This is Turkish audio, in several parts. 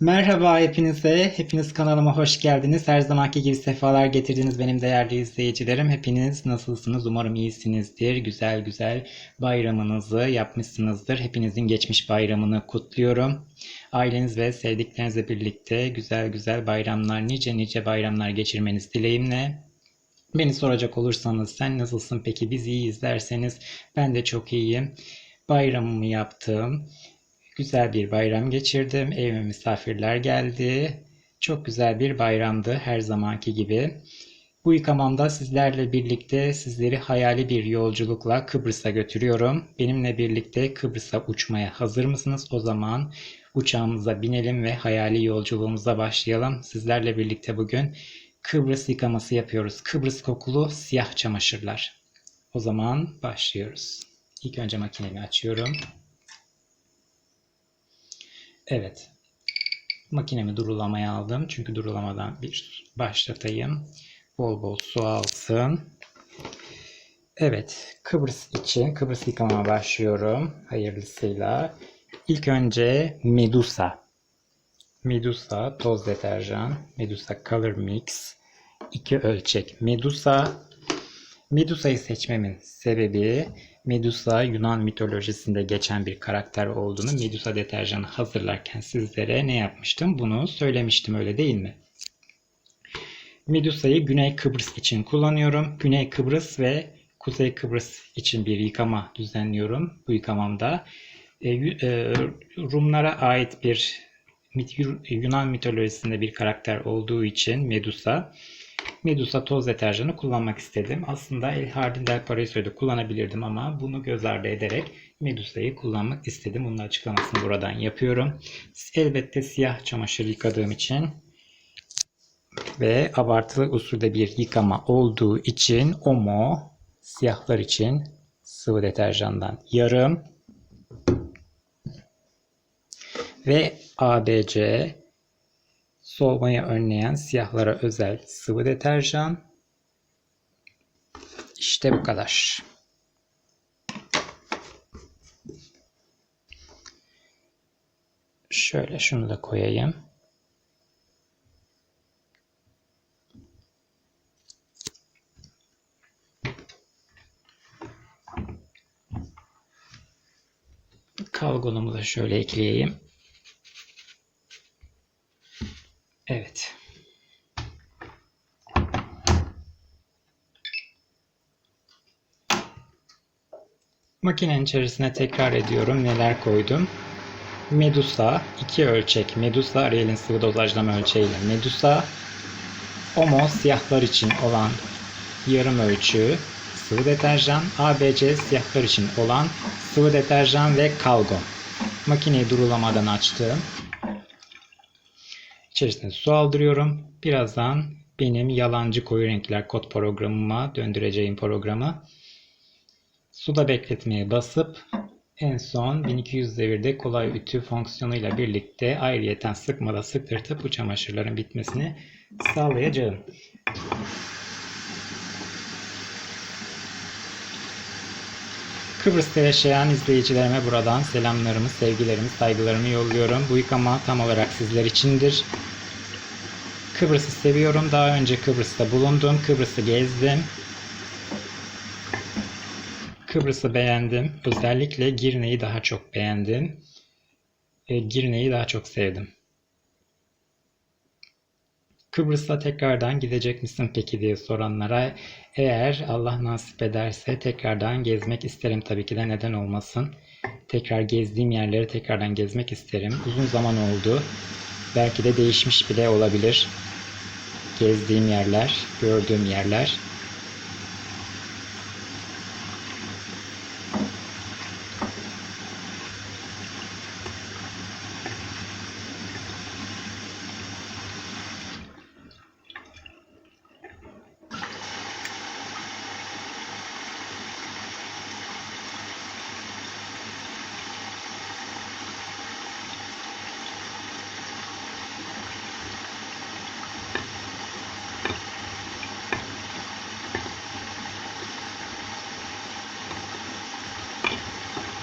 Merhaba hepinize. Hepiniz kanalıma hoş geldiniz. Her zamanki gibi sefalar getirdiniz benim değerli izleyicilerim. Hepiniz nasılsınız? Umarım iyisinizdir. Güzel güzel bayramınızı yapmışsınızdır. Hepinizin geçmiş bayramını kutluyorum. Aileniz ve sevdiklerinizle birlikte güzel güzel bayramlar, nice nice bayramlar geçirmeniz dileğimle. Beni soracak olursanız sen nasılsın peki biz iyiyiz derseniz ben de çok iyiyim. Bayramımı yaptım. Güzel bir bayram geçirdim. Evime misafirler geldi. Çok güzel bir bayramdı her zamanki gibi. Bu yıkamamda sizlerle birlikte sizleri hayali bir yolculukla Kıbrıs'a götürüyorum. Benimle birlikte Kıbrıs'a uçmaya hazır mısınız? O zaman uçağımıza binelim ve hayali yolculuğumuza başlayalım. Sizlerle birlikte bugün Kıbrıs yıkaması yapıyoruz. Kıbrıs kokulu siyah çamaşırlar. O zaman başlıyoruz. İlk önce makinemi açıyorum. Evet. Makinemi durulamaya aldım. Çünkü durulamadan bir başlatayım. Bol bol su alsın. Evet. Kıbrıs için Kıbrıs yıkamama başlıyorum. Hayırlısıyla. İlk önce Medusa. Medusa toz deterjan. Medusa Color Mix. 2 ölçek Medusa. Medusa'yı seçmemin sebebi Medusa Yunan mitolojisinde geçen bir karakter olduğunu Medusa deterjanı hazırlarken sizlere ne yapmıştım? Bunu söylemiştim öyle değil mi? Medusa'yı Güney Kıbrıs için kullanıyorum. Güney Kıbrıs ve Kuzey Kıbrıs için bir yıkama düzenliyorum. Bu yıkamamda e, e, Rumlara ait bir Yunan mitolojisinde bir karakter olduğu için Medusa Medusa toz deterjanı kullanmak istedim. Aslında El Hardin Del Paraiso'yu da kullanabilirdim ama bunu göz ardı ederek Medusa'yı kullanmak istedim. Bunun açıklamasını buradan yapıyorum. Elbette siyah çamaşır yıkadığım için ve abartılı usulde bir yıkama olduğu için Omo siyahlar için sıvı deterjandan yarım ve ABC soğumayı önleyen siyahlara özel sıvı deterjan. İşte bu kadar. Şöyle şunu da koyayım. Kalgonumu da şöyle ekleyeyim. Evet. Makinenin içerisine tekrar ediyorum neler koydum. Medusa 2 ölçek Medusa Ariel'in sıvı dozajlama ölçeğiyle Medusa Omo siyahlar için olan yarım ölçü sıvı deterjan ABC siyahlar için olan sıvı deterjan ve kalgon. Makineyi durulamadan açtım. İçerisine su aldırıyorum. Birazdan benim yalancı koyu renkler kod programıma döndüreceğim programı suda bekletmeye basıp en son 1200 devirde kolay ütü fonksiyonuyla birlikte ayrıyeten sıkmada sıktırtıp bu çamaşırların bitmesini sağlayacağım. Kıbrıs'ta yaşayan izleyicilerime buradan selamlarımı, sevgilerimi, saygılarımı yolluyorum. Bu yıkama tam olarak sizler içindir. Kıbrıs'ı seviyorum. Daha önce Kıbrıs'ta bulundum. Kıbrıs'ı gezdim. Kıbrıs'ı beğendim. Özellikle Girne'yi daha çok beğendim. E, Girne'yi daha çok sevdim. Kıbrıs'a tekrardan gidecek misin peki diye soranlara eğer Allah nasip ederse tekrardan gezmek isterim tabii ki de neden olmasın. Tekrar gezdiğim yerleri tekrardan gezmek isterim. Uzun zaman oldu. Belki de değişmiş bile olabilir. Gezdiğim yerler, gördüğüm yerler.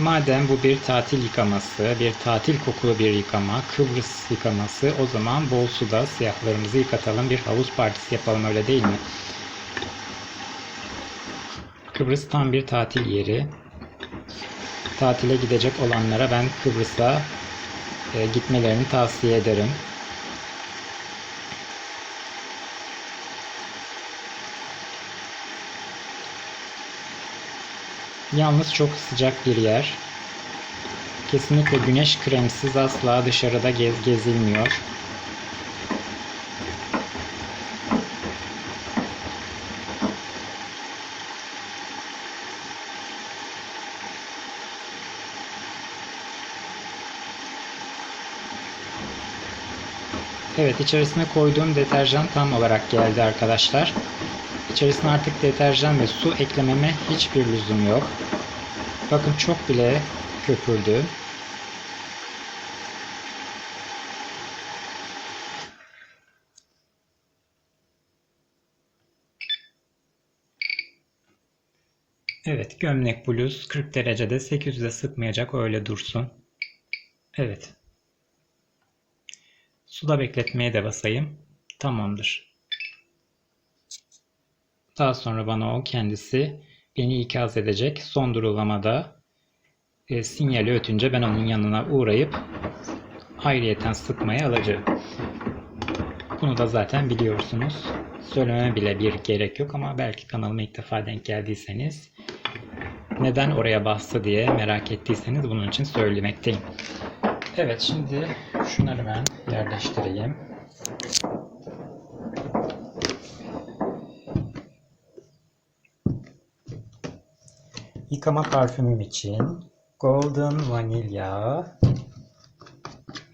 Madem bu bir tatil yıkaması, bir tatil kokulu bir yıkama, Kıbrıs yıkaması o zaman bol suda siyahlarımızı yıkatalım, bir havuz partisi yapalım öyle değil mi? Kıbrıs tam bir tatil yeri. Tatile gidecek olanlara ben Kıbrıs'a e, gitmelerini tavsiye ederim. Yalnız çok sıcak bir yer. Kesinlikle güneş kremsiz asla dışarıda gez gezilmiyor. Evet içerisine koyduğum deterjan tam olarak geldi arkadaşlar. İçerisine artık deterjan ve su eklememe hiçbir lüzum yok. Bakın çok bile köpürdü. Evet gömlek bluz 40 derecede 800'e sıkmayacak öyle dursun. Evet. Suda bekletmeye de basayım. Tamamdır. Daha sonra bana o kendisi beni ikaz edecek. Son durulamada e, sinyali ötünce ben onun yanına uğrayıp ayrıyeten sıkmaya alacağım. Bunu da zaten biliyorsunuz. Söylememe bile bir gerek yok ama belki kanalıma ilk defa denk geldiyseniz neden oraya bastı diye merak ettiyseniz bunun için söylemekteyim. Evet şimdi şunları ben yerleştireyim. Yıkama parfümüm için Golden Vanilla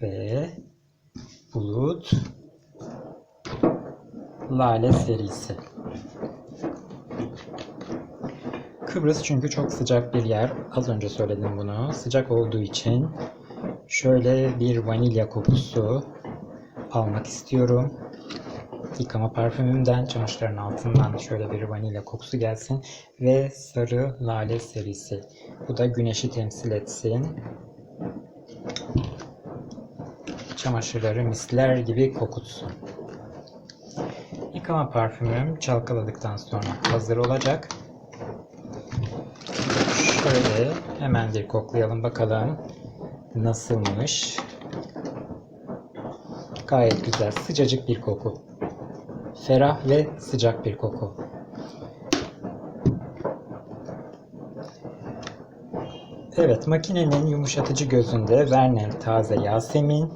ve Bulut Lale serisi. Kıbrıs çünkü çok sıcak bir yer. Az önce söyledim bunu. Sıcak olduğu için şöyle bir vanilya kokusu almak istiyorum. Yıkama parfümümden çamaşırların altından şöyle bir vanilya kokusu gelsin ve sarı lale serisi. Bu da güneşi temsil etsin. Çamaşırları misler gibi kokutsun. Yıkama parfümüm çalkaladıktan sonra hazır olacak. Şöyle hemen bir koklayalım bakalım nasılmış. Gayet güzel, sıcacık bir koku. Ferah ve sıcak bir koku. Evet, makinenin yumuşatıcı gözünde Vernel Taze Yasemin.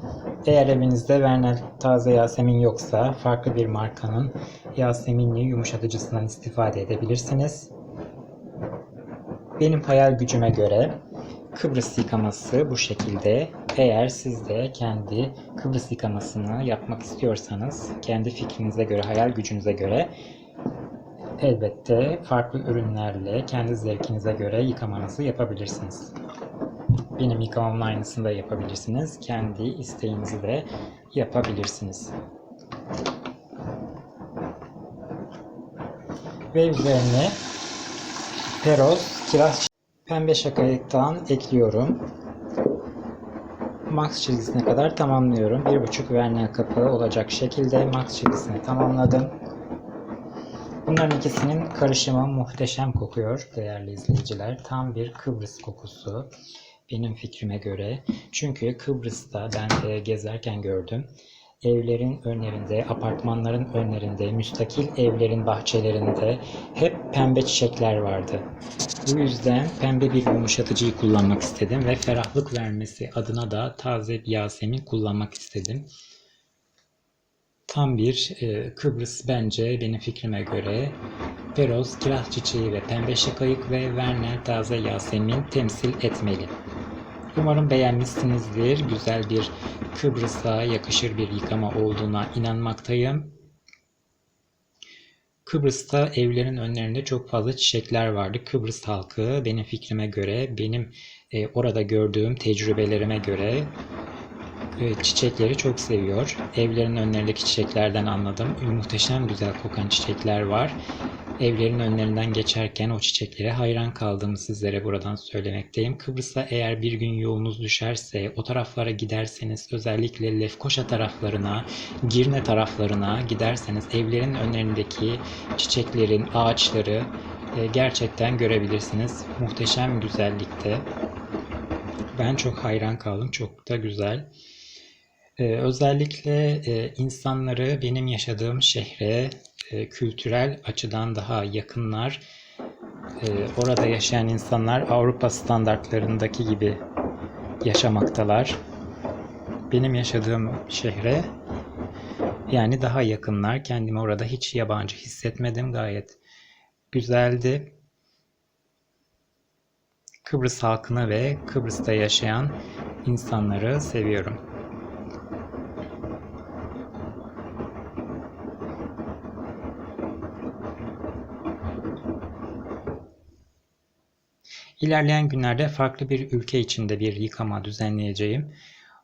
Eğer evinizde Vernel Taze Yasemin yoksa farklı bir markanın Yaseminli yumuşatıcısından istifade edebilirsiniz. Benim hayal gücüme göre Kıbrıs yıkaması bu şekilde. Eğer siz de kendi Kıbrıs yıkamasını yapmak istiyorsanız kendi fikrinize göre, hayal gücünüze göre elbette farklı ürünlerle kendi zevkinize göre yıkamanızı yapabilirsiniz. Benim yıkamamın aynısını da yapabilirsiniz. Kendi isteğinizi de yapabilirsiniz. Ve üzerine Peros kiraz pembe şakayıktan ekliyorum. Max çizgisine kadar tamamlıyorum. 1.5 vernel kapağı olacak şekilde Max çizgisini tamamladım. Bunların ikisinin karışımı muhteşem kokuyor değerli izleyiciler. Tam bir Kıbrıs kokusu benim fikrime göre. Çünkü Kıbrıs'ta ben de gezerken gördüm. Evlerin önlerinde, apartmanların önlerinde, müstakil evlerin bahçelerinde hep pembe çiçekler vardı. Bu yüzden pembe bir yumuşatıcıyı kullanmak istedim ve ferahlık vermesi adına da taze bir Yasemin kullanmak istedim. Tam bir e, Kıbrıs bence benim fikrime göre Peroz, kiraz çiçeği ve pembe şakayık ve Vernel taze Yasemin temsil etmeli. Umarım beğenmişsinizdir. Güzel bir Kıbrıs'a yakışır bir yıkama olduğuna inanmaktayım. Kıbrıs'ta evlerin önlerinde çok fazla çiçekler vardı. Kıbrıs halkı benim fikrime göre, benim e, orada gördüğüm tecrübelerime göre e, çiçekleri çok seviyor. Evlerin önlerindeki çiçeklerden anladım. Muhteşem güzel kokan çiçekler var. Evlerin önlerinden geçerken o çiçeklere hayran kaldığımı sizlere buradan söylemekteyim. Kıbrıs'a eğer bir gün yolunuz düşerse o taraflara giderseniz özellikle Lefkoşa taraflarına, Girne taraflarına giderseniz evlerin önlerindeki çiçeklerin, ağaçları e, gerçekten görebilirsiniz. Muhteşem güzellikte. Ben çok hayran kaldım. Çok da güzel. Ee, özellikle e, insanları benim yaşadığım şehre e, kültürel açıdan daha yakınlar. E, orada yaşayan insanlar Avrupa standartlarındaki gibi yaşamaktalar. Benim yaşadığım şehre yani daha yakınlar. Kendimi orada hiç yabancı hissetmedim. Gayet güzeldi. Kıbrıs halkını ve Kıbrıs'ta yaşayan insanları seviyorum. İlerleyen günlerde farklı bir ülke içinde bir yıkama düzenleyeceğim.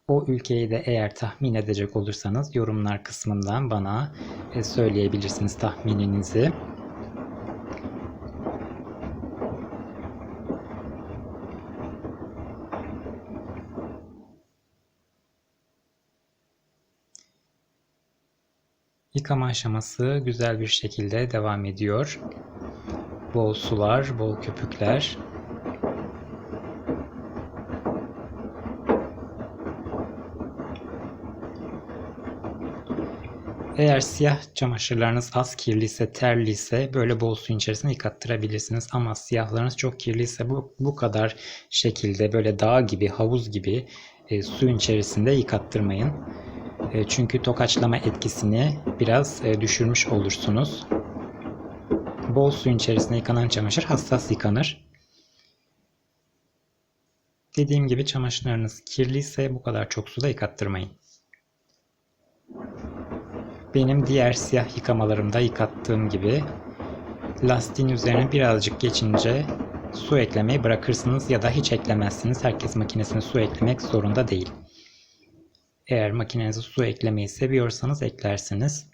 O ülkeyi de eğer tahmin edecek olursanız yorumlar kısmından bana e, söyleyebilirsiniz tahmininizi. Yıkama aşaması güzel bir şekilde devam ediyor. Bol sular, bol köpükler. Eğer siyah çamaşırlarınız az kirliyse, terliyse böyle bol suyun içerisine yıkattırabilirsiniz. Ama siyahlarınız çok kirliyse bu, bu kadar şekilde böyle dağ gibi, havuz gibi e, suyun içerisinde yıkattırmayın. E, çünkü tokaçlama etkisini biraz e, düşürmüş olursunuz. Bol suyun içerisinde yıkanan çamaşır hassas yıkanır. Dediğim gibi çamaşırlarınız kirliyse bu kadar çok suda yıkattırmayın. Benim diğer siyah yıkamalarımda yıkattığım gibi lastiğin üzerine birazcık geçince su eklemeyi bırakırsınız ya da hiç eklemezsiniz. Herkes makinesine su eklemek zorunda değil. Eğer makinenize su eklemeyi seviyorsanız eklersiniz.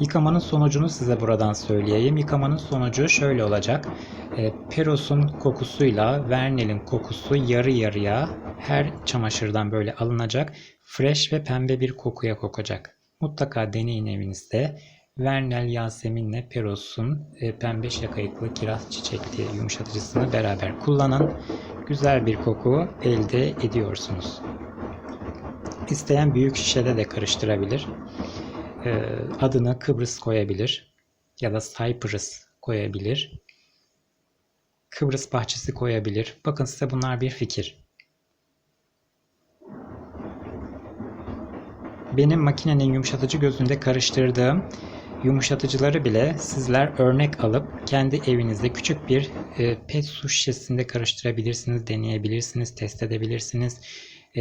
Yıkamanın sonucunu size buradan söyleyeyim. Yıkamanın sonucu şöyle olacak. E, Peros'un kokusuyla Vernel'in kokusu yarı yarıya her çamaşırdan böyle alınacak. Fresh ve pembe bir kokuya kokacak. Mutlaka deneyin evinizde. Vernel Yasemin'le Peros'un e, pembe şakayıklı kiraz çiçekli yumuşatıcısını beraber kullanın. Güzel bir koku elde ediyorsunuz. İsteyen büyük şişede de karıştırabilir. E, adına Kıbrıs koyabilir ya da Cyprus koyabilir. Kıbrıs bahçesi koyabilir. Bakın size bunlar bir fikir. Benim makinenin yumuşatıcı gözünde karıştırdığım yumuşatıcıları bile sizler örnek alıp kendi evinizde küçük bir e, pet su şişesinde karıştırabilirsiniz, deneyebilirsiniz, test edebilirsiniz.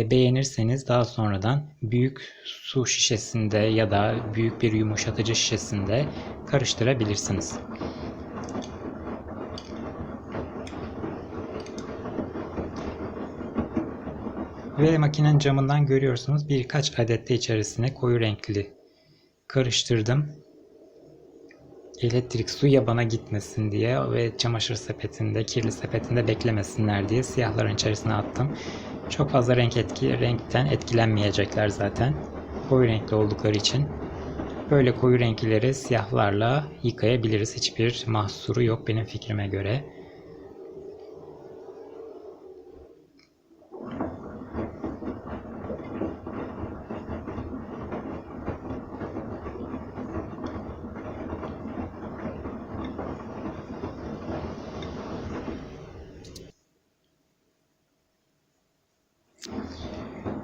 Beğenirseniz daha sonradan büyük su şişesinde ya da büyük bir yumuşatıcı şişesinde karıştırabilirsiniz. Ve makinenin camından görüyorsunuz birkaç adet de içerisine koyu renkli karıştırdım. Elektrik suya bana gitmesin diye ve çamaşır sepetinde, kirli sepetinde beklemesinler diye siyahların içerisine attım. Çok fazla renk etki, renkten etkilenmeyecekler zaten. Koyu renkli oldukları için. Böyle koyu renkleri siyahlarla yıkayabiliriz. Hiçbir mahsuru yok benim fikrime göre.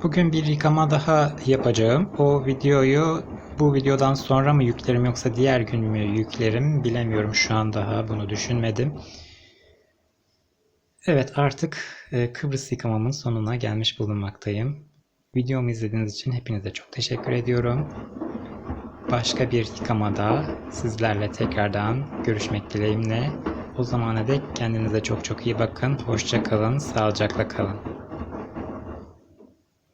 Bugün bir yıkama daha yapacağım. O videoyu bu videodan sonra mı yüklerim yoksa diğer gün mü yüklerim bilemiyorum şu an daha bunu düşünmedim. Evet artık e, Kıbrıs yıkamamın sonuna gelmiş bulunmaktayım. Videomu izlediğiniz için hepinize çok teşekkür ediyorum. Başka bir yıkamada sizlerle tekrardan görüşmek dileğimle. O zamana dek kendinize çok çok iyi bakın. Hoşça kalın, sağlıcakla kalın.